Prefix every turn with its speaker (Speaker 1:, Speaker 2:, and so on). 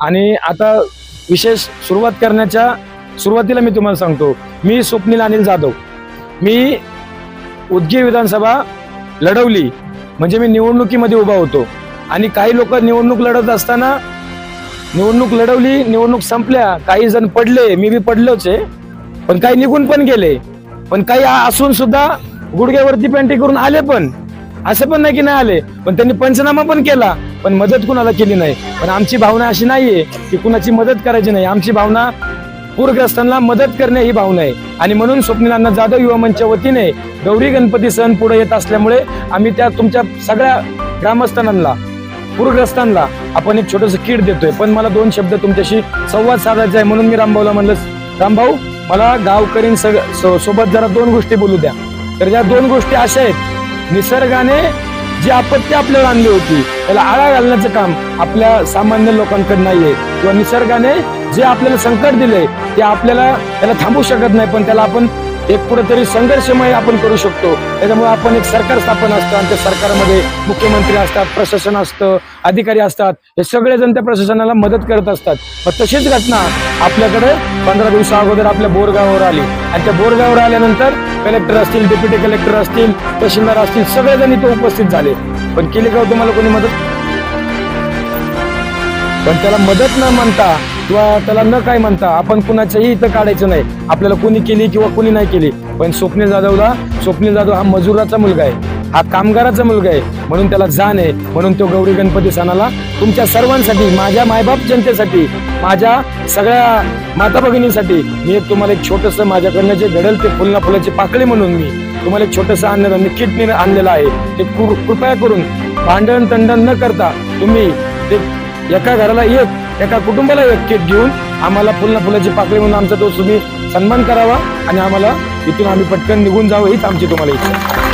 Speaker 1: आणि आता विशेष सुरुवात करण्याच्या सुरुवातीला मी तुम्हाला सांगतो. मी स्वप्नील अनिल जाधव. मी उदगीर विधानसभा लढवली. म्हणजे मी निवडणुकीमध्ये उभा होतो. आणि काही लोक निवडणूक लढत असताना निवडणूक लढवली निवडणूक संपल्या काही जण पडले मी बी पडलोच आहे. पण काही निघून पण गेले. पण काही असून सुद्धा गुडघ्यावरती पेंटी करून आले पण. असं पण नाही की नाही आले. पण त्यांनी पंचनामा पण केला. पण मदत कुणाला केली नाही. पण आमची भावना अशी नाहीये की कुणाची मदत करायची नाही. आमची भावना पूरग्रस्तांना मदत करणे ही भावना आहे. आणि म्हणून स्वप्निलांना जाधव युवा मंचच्या वतीने गौरी गणपती सण पुढे येत असल्यामुळे आम्ही त्या तुमच्या सगळ्या ग्रामस्थांना पूरग्रस्तांना आपण एक छोटस किट देतोय. पण मला दोन शब्द तुमच्याशी संवाद साधायचा आहे म्हणून मी रामभाऊला म्हणलं रामभाऊ मला गावकरीन सग- सो- सोबत जरा दोन गोष्टी बोलू द्या. तर या दोन गोष्टी अशा आहेत. निसर्गाने जी आपत्ती आपल्याला आणली होती त्याला आळा घालण्याचं काम आपल्या सामान्य लोकांकडे नाहीये. किंवा निसर्गाने जे आपल्याला संकट दिले ते आपल्याला त्याला थांबू शकत नाही पण त्याला आपण एक कुठेतरी संघर्षमय आपण करू शकतो. त्याच्यामुळे आपण एक सरकार स्थापन असतं आणि त्या सरकारमध्ये मुख्यमंत्री असतात प्रशासन असतं अधिकारी असतात. हे सगळेजण त्या प्रशासनाला मदत करत असतात. मग तशीच घटना आपल्याकडे पंधरा दिवसा अगोदर आपल्या बोरगावावर आली. आणि त्या बोरगावावर आल्यानंतर कलेक्टर असतील डेप्युटी कलेक्टर असतील तहसीलदार असतील सगळेजण इथे उपस्थित झाले. पण केली का हो तुम्हाला कोणी मदत? पण त्याला मदत न म्हणता किंवा त्याला न काय म्हणता आपण कुणाच्याही इथं काढायचं नाही. आपल्याला कोणी केली किंवा कोणी नाही केली. पण स्वप्नील जाधवला स्वप्नील जाधव हा मजुराचा मुलगा आहे. हा कामगाराचा मुलगा आहे. म्हणून त्याला जाण आहे. म्हणून तो गौरी गणपती सणाला तुमच्या सर्वांसाठी माझ्या मायबाप जनतेसाठी माझ्या सगळ्या माता भगिनींसाठी मी एक तुम्हाला एक छोटस माझ्याकडनं जे घडेल ते फुलना फुलाची पाकळी म्हणून मी तुम्हाला एक छोटस अन्नधान्य किट मी आणलेलं आहे. ते कृपया करून भांडण तंडण न करता तुम्ही ते एका घराला एक एका कुटुंबाला एक किट घेऊन आम्हाला फुलना फुलाची पाकळी म्हणून आमचा तो तुम्ही सन्मान करावा आणि आम्हाला इथून आम्ही पटकन निघून जावं हीच आमची तुम्हाला इच्छा